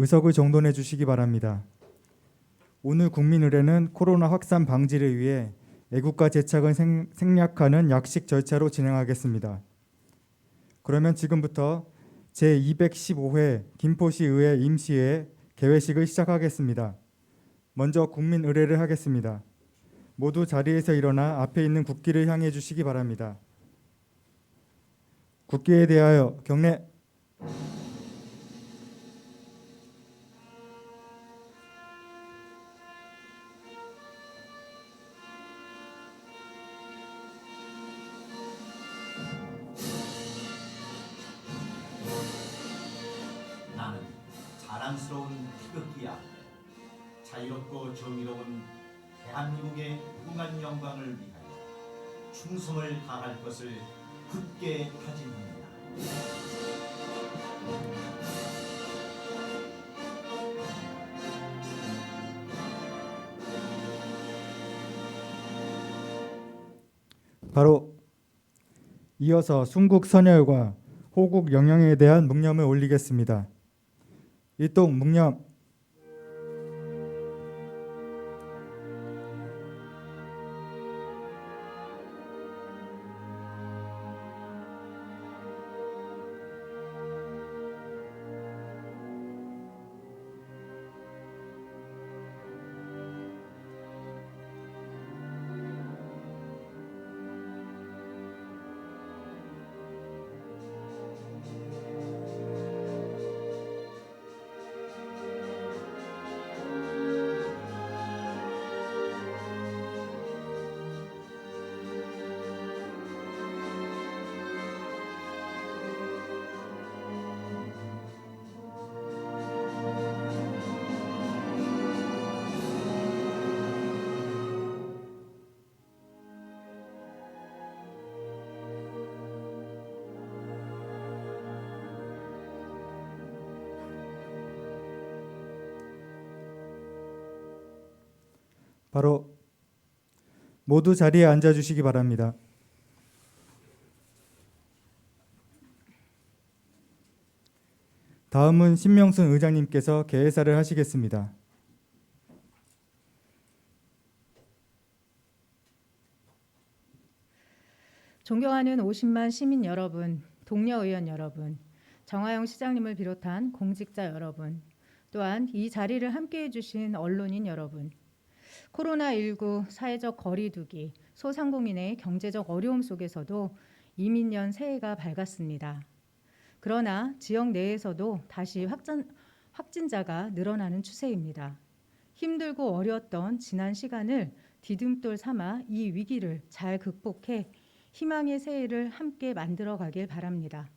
의석을 정돈해 주시기 바랍니다. 오늘 국민의례는 코로나 확산 방지를 위해 애국가 생, 생략하는 약식 절차로 진행하겠습니다. 그러면 지금부터 제215회 김포시 의회 임시회 개회식을 시작하겠습니다. 먼저 국민의례를 하겠습니다. 모두 자리에서 일어나 앞에 있는 국기를 향해 주시기 바랍니다. 국기에 대하여 경례 자랑스러운 태극기야. 자유롭고 정의로운 대한민국의 무궁한 영광을 위하여 충성을 다할 것을 굳게 다짐합니다. 바로 이어서 순국 선열과 호국 영령에 대한 묵념을 올리겠습니다. 일동 묵념 바로 모두 자리에 앉아 주시기 바랍니다. 다음은 신명순 의장님께서 개회사를 하시겠습니다. 존경하는 50만 시민 여러분, 동료 의원 여러분, 정하영 시장님을 비롯한 공직자 여러분, 또한 이 자리를 함께 해 주신 언론인 여러분, 코로나19 사회적 거리두기, 소상공인의 경제적 어려움 속에서도 이민년 새해가 밝았습니다. 그러나 지역 내에서도 다시 확진, 확진자가 늘어나는 추세입니다. 힘들고 어려웠던 지난 시간을 디딤돌 삼아 이 위기를 잘 극복해 희망의 새해를 함께 만들어 가길 바랍니다.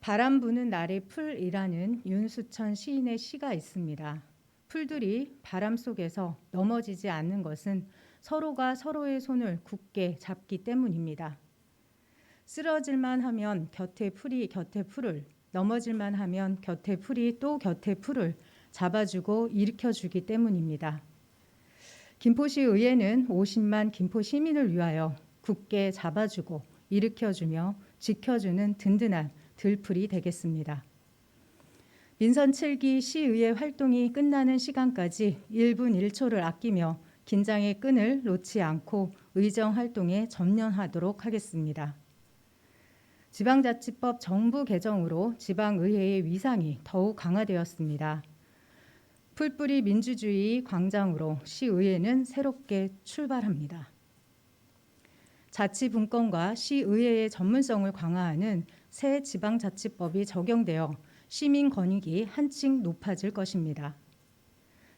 바람 부는 날의 풀이라는 윤수천 시인의 시가 있습니다. 풀들이 바람 속에서 넘어지지 않는 것은 서로가 서로의 손을 굳게 잡기 때문입니다. 쓰러질만 하면 곁에 풀이 곁에 풀을 넘어질만 하면 곁에 풀이 또 곁에 풀을 잡아주고 일으켜주기 때문입니다. 김포시 의회는 50만 김포 시민을 위하여 굳게 잡아주고 일으켜주며 지켜주는 든든한 들풀이 되겠습니다. 민선 7기 시의회 활동이 끝나는 시간까지 1분 1초를 아끼며 긴장의 끈을 놓지 않고 의정 활동에 전념하도록 하겠습니다. 지방자치법 정부 개정으로 지방의회의 위상이 더욱 강화되었습니다. 풀뿌리 민주주의 광장으로 시의회는 새롭게 출발합니다. 자치분권과 시의회의 전문성을 강화하는 새 지방자치법이 적용되어 시민 권익이 한층 높아질 것입니다.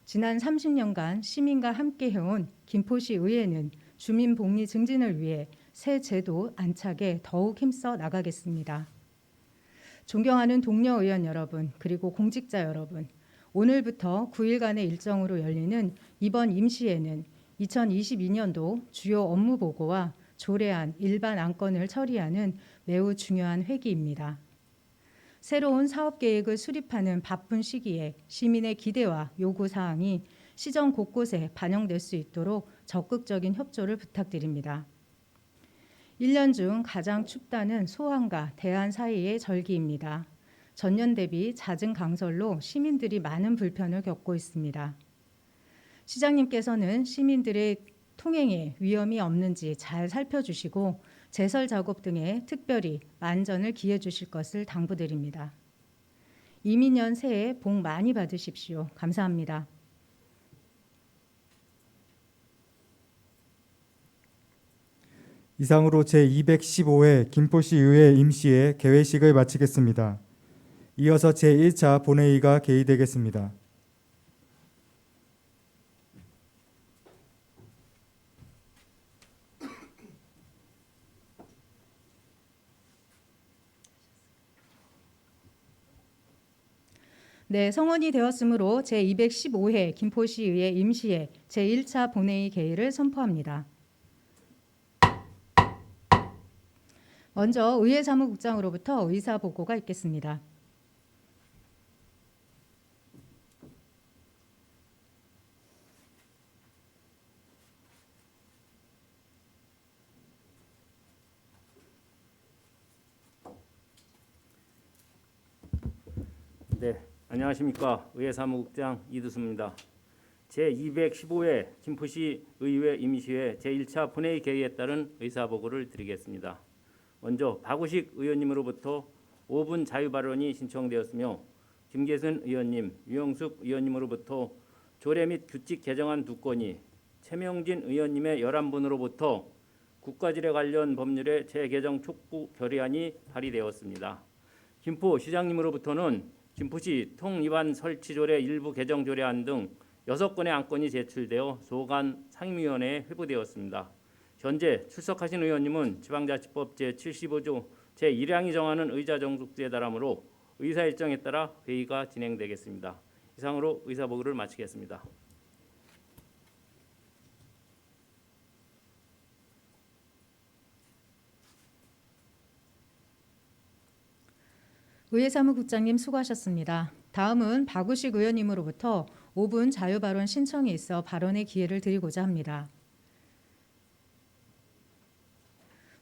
지난 30년간 시민과 함께 해온 김포시 의회는 주민 복리 증진을 위해 새 제도 안착에 더욱 힘써 나가겠습니다. 존경하는 동료 의원 여러분, 그리고 공직자 여러분, 오늘부터 9일간의 일정으로 열리는 이번 임시회는 2022년도 주요 업무 보고와 조례안, 일반 안건을 처리하는 매우 중요한 회기입니다. 새로운 사업 계획을 수립하는 바쁜 시기에 시민의 기대와 요구 사항이 시정 곳곳에 반영될 수 있도록 적극적인 협조를 부탁드립니다. 1년 중 가장 춥다는 소환과 대안 사이의 절기입니다. 전년 대비 잦은 강설로 시민들이 많은 불편을 겪고 있습니다. 시장님께서는 시민들의 통행에 위험이 없는지 잘 살펴주시고 제설 작업 등에 특별히 만전을 기해 주실 것을 당부드립니다. 이민년 새해 복 많이 받으십시오. 감사합니다. 이상으로 제215회 김포시 의회 임시회 개회식을 마치겠습니다. 이어서 제1차 본회의가 개의되겠습니다. 네, 성원이 되었으므로 제215회 김포시의회 임시회 제1차 본회의 개의를 선포합니다. 먼저 의회 사무국장으로부터 의사 보고가 있겠습니다. 네, 안녕하십니까. 의회사무국장 이두수입니다. 제215회 김포시 의회 임시회 제1차 본회의 개의에 따른 의사보고를 드리겠습니다. 먼저 박우식 의원님으로부터 5분 자유 발언이 신청되었으며 김계순 의원님, 유영숙 의원님으로부터 조례 및 규칙 개정안 두 건이 최명진 의원님의 11분으로부터 국가지뢰 관련 법률의 재개정 촉구 결의안이 발의되었습니다. 김포 시장님으로부터는 김포시 통위반 설치 조례 일부 개정 조례안 등 여섯 건의 안건이 제출되어 소관 상임위원회에 회부되었습니다. 현재 출석하신 의원님은 지방자치법 제75조 제1항이 정하는 의자 정숙제에 따르므로 의사 일정에 따라 회의가 진행되겠습니다. 이상으로 의사보고를 마치겠습니다. 의회 사무국장님 수고하셨습니다. 다음은 박우식 의원님으로부터 5분 자유 발언 신청이 있어 발언의 기회를 드리고자 합니다.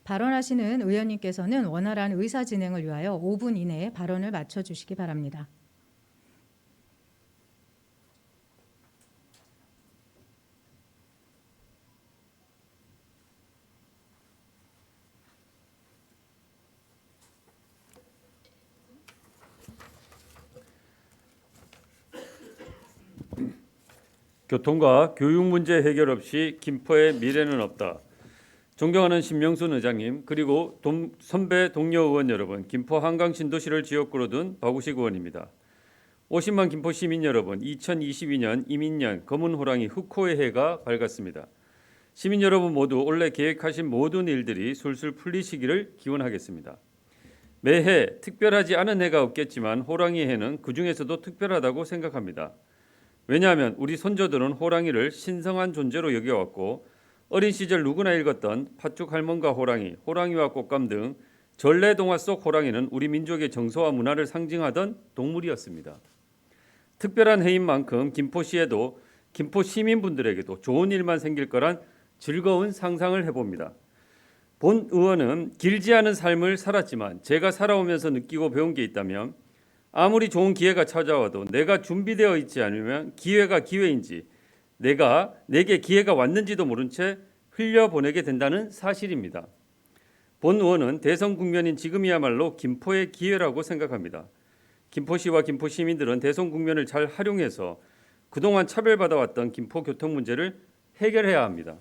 발언하시는 의원님께서는 원활한 의사 진행을 위하여 5분 이내에 발언을 마쳐 주시기 바랍니다. 교통과 교육 문제 해결 없이 김포의 미래는 없다. 존경하는 신명순 의장님 그리고 동, 선배 동료 의원 여러분, 김포 한강 신도시를 지역구로 둔 박우식 의원입니다. 50만 김포 시민 여러분, 2022년 이민년 검은 호랑이 흑호의 해가 밝았습니다. 시민 여러분 모두 올해 계획하신 모든 일들이 술술 풀리시기를 기원하겠습니다. 매해 특별하지 않은 해가 없겠지만 호랑이 해는 그 중에서도 특별하다고 생각합니다. 왜냐하면 우리 손조들은 호랑이를 신성한 존재로 여겨왔고 어린 시절 누구나 읽었던 팥죽 할멈과 호랑이, 호랑이와 꽃감 등 전래 동화 속 호랑이는 우리 민족의 정서와 문화를 상징하던 동물이었습니다. 특별한 해인 만큼 김포시에도 김포 시민분들에게도 좋은 일만 생길 거란 즐거운 상상을 해봅니다. 본 의원은 길지 않은 삶을 살았지만 제가 살아오면서 느끼고 배운 게 있다면 아무리 좋은 기회가 찾아와도 내가 준비되어 있지 않으면 기회가 기회인지 내가 내게 기회가 왔는지도 모른 채 흘려보내게 된다는 사실입니다. 본 의원은 대선 국면인 지금이야말로 김포의 기회라고 생각합니다. 김포시와 김포 시민들은 대선 국면을 잘 활용해서 그동안 차별받아왔던 김포 교통 문제를 해결해야 합니다.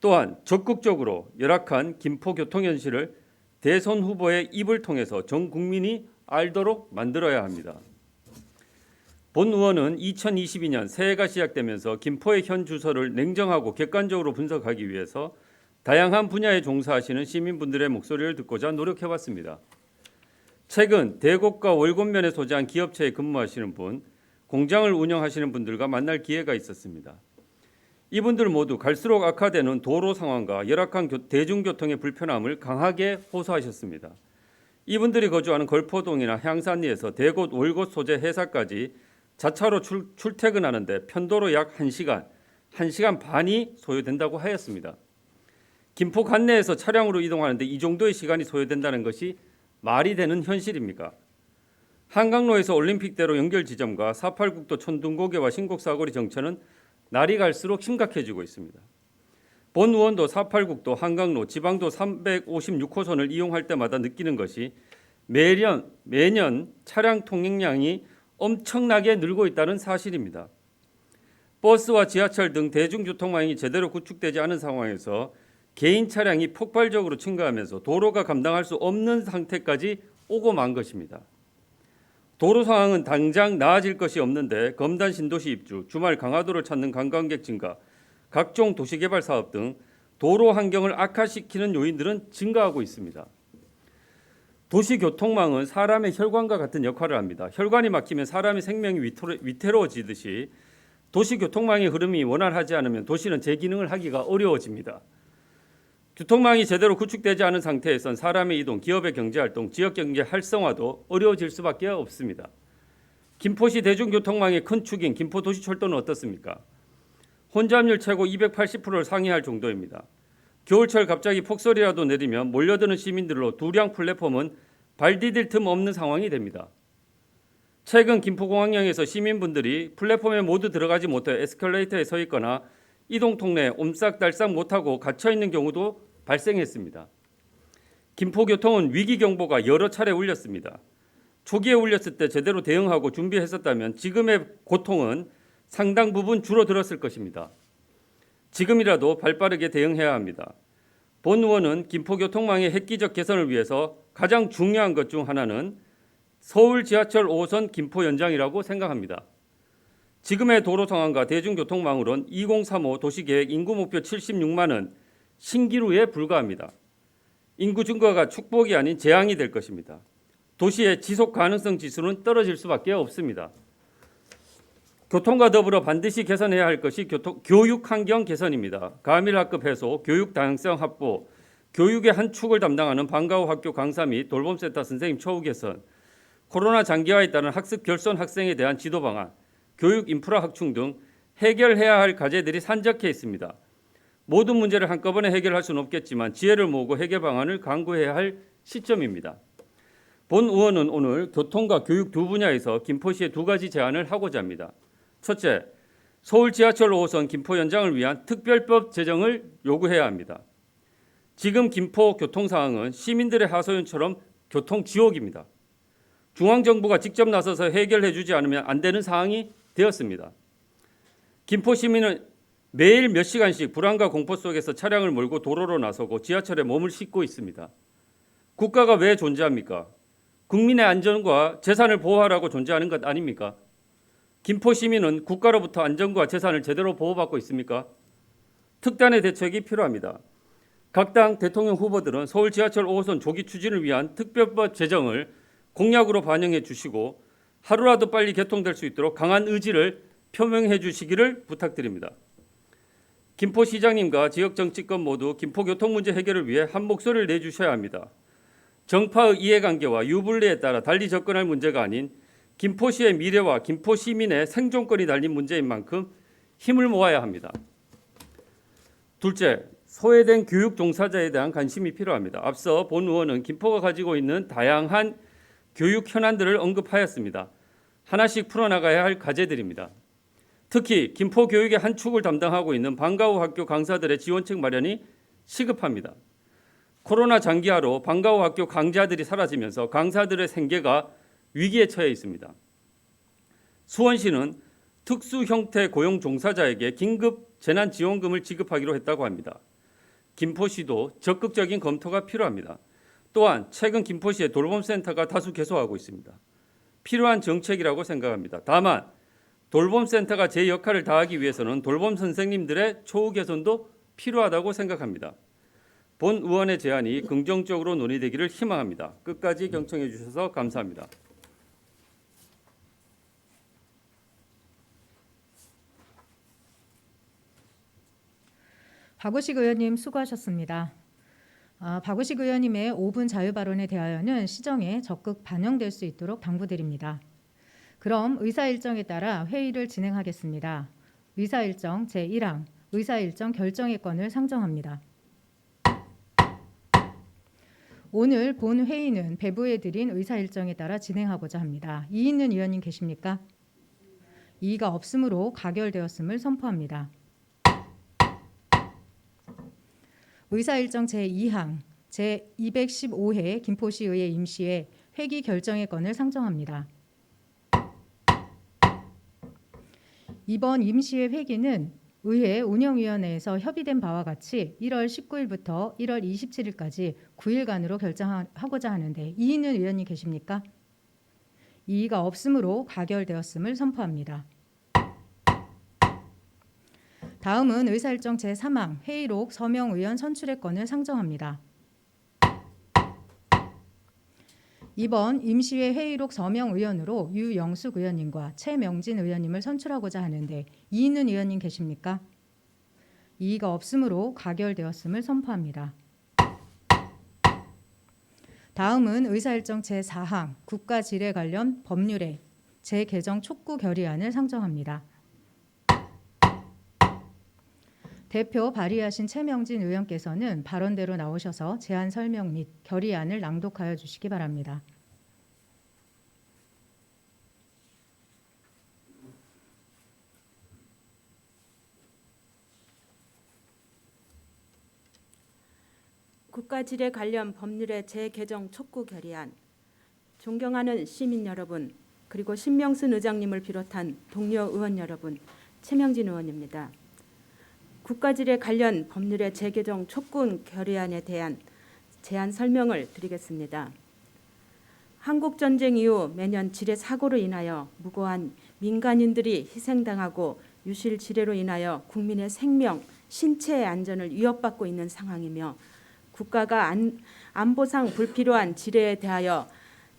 또한 적극적으로 열악한 김포 교통 현실을 대선 후보의 입을 통해서 전 국민이 알도록 만들어야 합니다. 본 의원은 2022년 새해가 시작되면서 김포의 현 주소를 냉정하고 객관적으로 분석하기 위해서 다양한 분야에 종사하시는 시민분들의 목소리를 듣고자 노력해왔습니다. 최근 대곡과 월곤면에 소재한 기업체에 근무하시는 분, 공장을 운영하시는 분들과 만날 기회가 있었습니다. 이분들 모두 갈수록 악화되는 도로 상황과 열악한 교- 대중교통의 불편함을 강하게 호소하셨습니다. 이분들이 거주하는 걸포동이나 향산리에서 대곳 월곶 소재 회사까지 자차로 출, 출퇴근하는데 편도로 약 1시간, 1시간 반이 소요된다고 하였습니다. 김포 관내에서 차량으로 이동하는데 이 정도의 시간이 소요된다는 것이 말이 되는 현실입니까? 한강로에서 올림픽대로 연결 지점과 486도 천둥고개와 신곡사거리 정체는 날이 갈수록 심각해지고 있습니다. 본 의원도 486도 한강로 지방도 356호선을 이용할 때마다 느끼는 것이 매년 매년 차량 통행량이 엄청나게 늘고 있다는 사실입니다. 버스와 지하철 등 대중교통망이 제대로 구축되지 않은 상황에서 개인 차량이 폭발적으로 증가하면서 도로가 감당할 수 없는 상태까지 오고 만 것입니다. 도로 상황은 당장 나아질 것이 없는데 검단 신도시 입주, 주말 강화도를 찾는 관광객 증가, 각종 도시개발 사업 등 도로 환경을 악화시키는 요인들은 증가하고 있습니다. 도시 교통망은 사람의 혈관과 같은 역할을 합니다. 혈관이 막히면 사람의 생명이 위태로- 위태로워지듯이 도시 교통망의 흐름이 원활하지 않으면 도시는 제 기능을 하기가 어려워집니다. 교통망이 제대로 구축되지 않은 상태에선 사람의 이동, 기업의 경제 활동, 지역 경제 활성화도 어려워질 수밖에 없습니다. 김포시 대중교통망의 큰 축인 김포도시철도는 어떻습니까? 혼잡률 최고 280%를 상회할 정도입니다. 겨울철 갑자기 폭설이라도 내리면 몰려드는 시민들로 두량 플랫폼은 발 디딜 틈 없는 상황이 됩니다. 최근 김포공항역에서 시민분들이 플랫폼에 모두 들어가지 못해 에스컬레이터에 서 있거나 이동 통로에 옴싹달싹 못하고 갇혀 있는 경우도 발생했습니다. 김포교통은 위기 경보가 여러 차례 울렸습니다. 초기에 울렸을 때 제대로 대응하고 준비했었다면 지금의 고통은 상당 부분 줄어들었을 것입니다. 지금이라도 발빠르게 대응해야 합니다. 본 의원은 김포교통망의 획기적 개선을 위해서 가장 중요한 것 중 하나는 서울 지하철 5호선 김포 연장이라고 생각합니다. 지금의 도로 상황과 대중교통망으론 2035 도시계획 인구 목표 76만은 신기루에 불과합니다. 인구 증가가 축복이 아닌 재앙이 될 것입니다. 도시의 지속 가능성 지수는 떨어질 수밖에 없습니다. 교통과 더불어 반드시 개선해야 할 것이 교통, 교육 환경 개선입니다. 가밀학급 해소, 교육 다양성 확보, 교육의 한 축을 담당하는 방과후 학교 강사 및 돌봄센터 선생님 처우 개선, 코로나 장기화에 따른 학습 결손 학생에 대한 지도 방안, 교육 인프라 확충 등 해결해야 할 과제들이 산적해 있습니다. 모든 문제를 한꺼번에 해결할 수는 없겠지만 지혜를 모으고 해결 방안을 강구해야 할 시점입니다. 본 의원은 오늘 교통과 교육 두 분야에서 김포시에 두 가지 제안을 하고자 합니다. 첫째, 서울 지하철 5호선 김포 연장을 위한 특별법 제정을 요구해야 합니다. 지금 김포 교통 상황은 시민들의 하소연처럼 교통 지옥입니다. 중앙 정부가 직접 나서서 해결해 주지 않으면 안 되는 상황이 되었습니다. 김포 시민은 매일 몇 시간씩 불안과 공포 속에서 차량을 몰고 도로로 나서고 지하철에 몸을 싣고 있습니다. 국가가 왜 존재합니까? 국민의 안전과 재산을 보호하라고 존재하는 것 아닙니까? 김포 시민은 국가로부터 안전과 재산을 제대로 보호받고 있습니까? 특단의 대책이 필요합니다. 각 당 대통령 후보들은 서울 지하철 5호선 조기 추진을 위한 특별법 제정을 공약으로 반영해 주시고 하루라도 빨리 개통될 수 있도록 강한 의지를 표명해 주시기를 부탁드립니다. 김포 시장님과 지역 정치권 모두 김포 교통 문제 해결을 위해 한 목소리를 내주셔야 합니다. 정파의 이해관계와 유불리에 따라 달리 접근할 문제가 아닌 김포시의 미래와 김포 시민의 생존권이 달린 문제인 만큼 힘을 모아야 합니다. 둘째, 소외된 교육 종사자에 대한 관심이 필요합니다. 앞서 본 의원은 김포가 가지고 있는 다양한 교육 현안들을 언급하였습니다. 하나씩 풀어나가야 할 과제들입니다. 특히 김포 교육의 한 축을 담당하고 있는 방과후 학교 강사들의 지원책 마련이 시급합니다. 코로나 장기화로 방과후 학교 강좌들이 사라지면서 강사들의 생계가 위기에 처해 있습니다. 수원시는 특수 형태 고용 종사자에게 긴급 재난 지원금을 지급하기로 했다고 합니다. 김포시도 적극적인 검토가 필요합니다. 또한 최근 김포시의 돌봄센터가 다수 개소하고 있습니다. 필요한 정책이라고 생각합니다. 다만 돌봄센터가 제 역할을 다하기 위해서는 돌봄 선생님들의 처우 개선도 필요하다고 생각합니다. 본 의원의 제안이 긍정적으로 논의되기를 희망합니다. 끝까지 경청해 주셔서 감사합니다. 박우식 의원님 수고하셨습니다. 아, 박우식 의원님의 5분 자유 발언에 대하여는 시정에 적극 반영될 수 있도록 당부드립니다. 그럼 의사 일정에 따라 회의를 진행하겠습니다. 의사 일정 제1항 의사 일정 결정의 건을 상정합니다. 오늘 본 회의는 배부에 드린 의사 일정에 따라 진행하고자 합니다. 있는 의원님 계십니까? 이의가 없으므로 가결되었음을 선포합니다. 의사 일정 제2항 제215회 김포시의회 임시회 회기 결정의 건을 상정합니다. 이번 임시회 회기는 의회 운영위원회에서 협의된 바와 같이 1월 19일부터 1월 27일까지 9일간으로 결정하고자 하는데 이의 있는 의원님 계십니까? 이의가 없으므로 가결되었음을 선포합니다. 다음은 의사일정 제3항 회의록 서명 의원 선출의 건을 상정합니다. 이번 임시회 회의록 서명 의원으로 유영숙 의원님과 최명진 의원님을 선출하고자 하는데 이인은 의원님 계십니까? 이의가 없으므로 가결되었음을 선포합니다. 다음은 의사일정 제4항 국가지뢰 관련 법률의 재개정 촉구 결의안을 상정합니다. 대표 발의하신 최명진 의원께서는 발언대로 나오셔서 제안 설명 및 결의안을 낭독하여 주시기 바랍니다. 국가지뢰 관련 법률의 재개정 촉구 결의안 존경하는 시민 여러분 그리고 신명순 의장님을 비롯한 동료 의원 여러분 최명진 의원입니다. 국가지뢰 관련 법률의 재개정 촉구 결의안에 대한 제안 설명을 드리겠습니다. 한국 전쟁 이후 매년 지뢰 사고로 인하여 무고한 민간인들이 희생당하고 유실 지뢰로 인하여 국민의 생명, 신체의 안전을 위협받고 있는 상황이며 국가가 안, 안보상 불필요한 지뢰에 대하여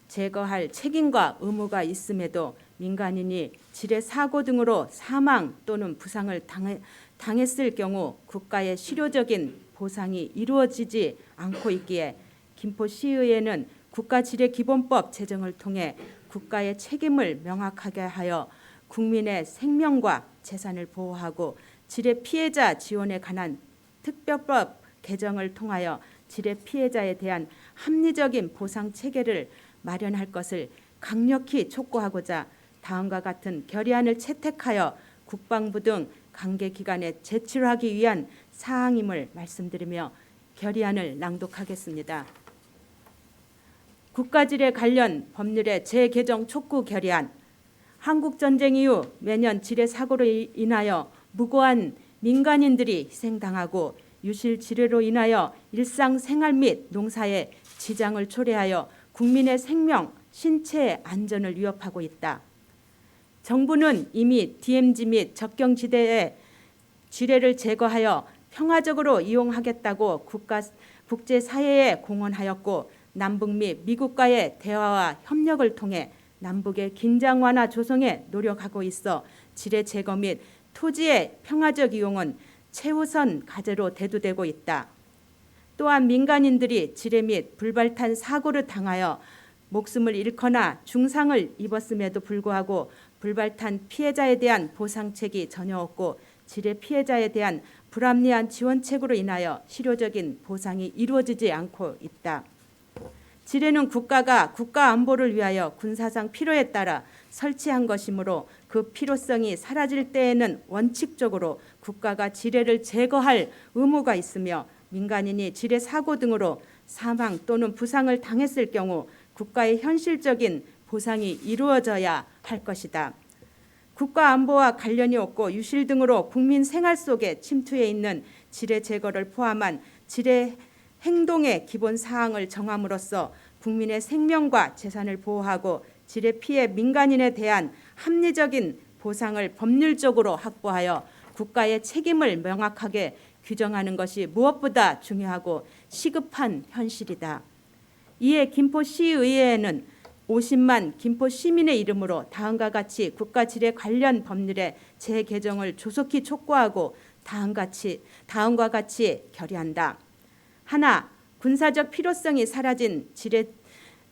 제거할 책임과 의무가 있음에도 민간인이 지뢰 사고 등으로 사망 또는 부상을 당해, 당했을 경우 국가의 실효적인 보상이 이루어지지 않고 있기에 김포시의회는 국가지뢰기본법 제정을 통해 국가의 책임을 명확하게 하여 국민의 생명과 재산을 보호하고 지뢰 피해자 지원에 관한 특별법 개정을 통하여 지뢰 피해자에 대한 합리적인 보상 체계를 마련할 것을 강력히 촉구하고자 다음과 같은 결의안을 채택하여 국방부 등 관계 기관에 제출하기 위한 사항임을 말씀드리며 결의안을 낭독하겠습니다. 국가지뢰 관련 법률의 재개정 촉구 결의안 한국 전쟁 이후 매년 지뢰 사고로 인하여 무고한 민간인들이 희생당하고 유실 지뢰로 인하여 일상 생활 및 농사에 지장을 초래하여 국민의 생명, 신체의 안전을 위협하고 있다. 정부는 이미 DMZ 및 접경지대의 지뢰를 제거하여 평화적으로 이용하겠다고 국가 국제 사회에 공언하였고 남북 및 미국과의 대화와 협력을 통해 남북의 긴장 완화 조성에 노력하고 있어 지뢰 제거 및 토지의 평화적 이용은 최우선 과제로 대두되고 있다. 또한 민간인들이 지뢰 및 불발탄 사고를 당하여 목숨을 잃거나 중상을 입었음에도 불구하고 불발탄 피해자에 대한 보상책이 전혀 없고 지뢰 피해자에 대한 불합리한 지원책으로 인하여 실효적인 보상이 이루어지지 않고 있다. 지뢰는 국가가 국가 안보를 위하여 군사상 필요에 따라 설치한 것이므로 그 필요성이 사라질 때에는 원칙적으로 국가가 지뢰를 제거할 의무가 있으며 민간인이 지뢰 사고 등으로 사망 또는 부상을 당했을 경우 국가의 현실적인 보상이 이루어져야 할 것이다. 국가 안보와 관련이 없고 유실 등으로 국민 생활 속에 침투해 있는 지뢰 제거를 포함한 지뢰 행동의 기본 사항을 정함으로써 국민의 생명과 재산을 보호하고 지뢰 피해 민간인에 대한 합리적인 보상을 법률적으로 확보하여 국가의 책임을 명확하게 규정하는 것이 무엇보다 중요하고 시급한 현실이다. 이에 김포시의회는 50만 김포 시민의 이름으로 다음과 같이 국가 지뢰 관련 법률의 재개정을 조속히 촉구하고 다음과 같이 다음과 같이 결의한다. 하나, 군사적 필요성이 사라진 지뢰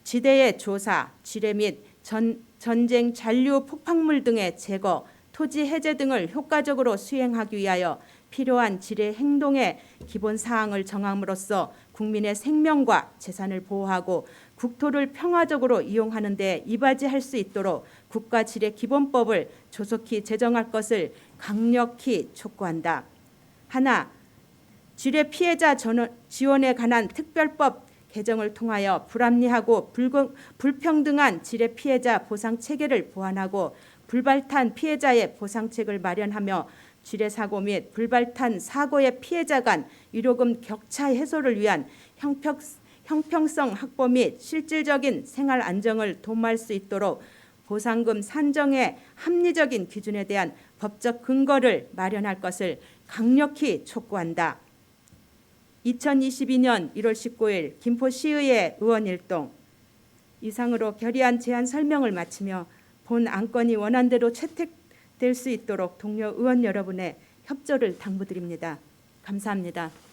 지대의 조사, 지뢰 및 전, 전쟁 잔류 폭발물 등의 제거, 토지 해제 등을 효과적으로 수행하기 위하여 필요한 지뢰 행동의 기본 사항을 정함으로써 국민의 생명과 재산을 보호하고 국토를 평화적으로 이용하는 데 이바지할 수 있도록 국가 지뢰 기본법을 조속히 제정할 것을 강력히 촉구한다. 하나, 지뢰 피해자 지원에 관한 특별법 개정을 통하여 불합리하고 불공- 불평등한 지뢰 피해자 보상 체계를 보완하고 불발탄 피해자의 보상책을 마련하며 지뢰 사고 및 불발탄 사고의 피해자 간 위로금 격차 해소를 위한 형평, 형평성 확보 및 실질적인 생활 안정을 도모할 수 있도록 보상금 산정의 합리적인 기준에 대한 법적 근거를 마련할 것을 강력히 촉구한다. 2022년 1월 19일 김포시의회 의원 일동 이상으로 결의안 제안 설명을 마치며 본 안건이 원안대로 채택될 수 있도록 동료 의원 여러분의 협조를 당부드립니다. 감사합니다.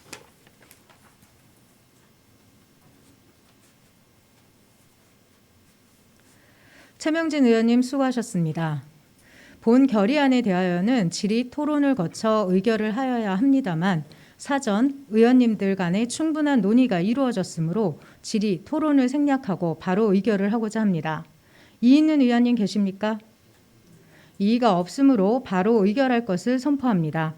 최명진 의원님 수고하셨습니다. 본 결의안에 대하여는 질의 토론을 거쳐 의결을 하여야 합니다만 사전 의원님들 간의 충분한 논의가 이루어졌으므로 질의 토론을 생략하고 바로 의결을 하고자 합니다. 이의 있는 의원님 계십니까? 이의가 없으므로 바로 의결할 것을 선포합니다.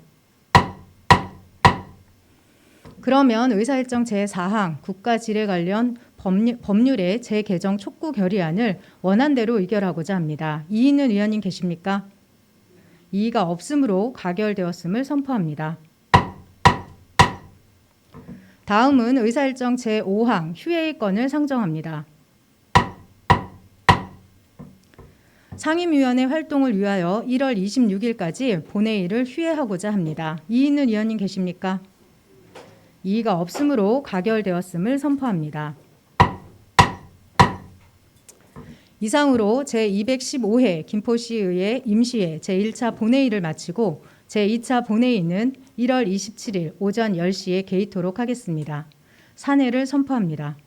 그러면 의사일정 제4항 국가지뢰 관련 법률, 법률 의 재개정 촉구 결의안을 원안대로 의결하고자 합니다. 있는 의원님 계십니까? 이의가 없으므로 가결되었음을 선포합니다. 다음은 의사일정 제5항 휴회의 건을 상정합니다. 상임위원회 활동을 위하여 1월 26일까지 본회의를 휴회하고자 합니다. 있는 의원님 계십니까? 이의가 없으므로 가결되었음을 선포합니다. 이상으로 제215회 김포시의회 임시회 제1차 본회의를 마치고 제2차 본회의는 1월 27일 오전 10시에 개의토록 하겠습니다. 사내를 선포합니다.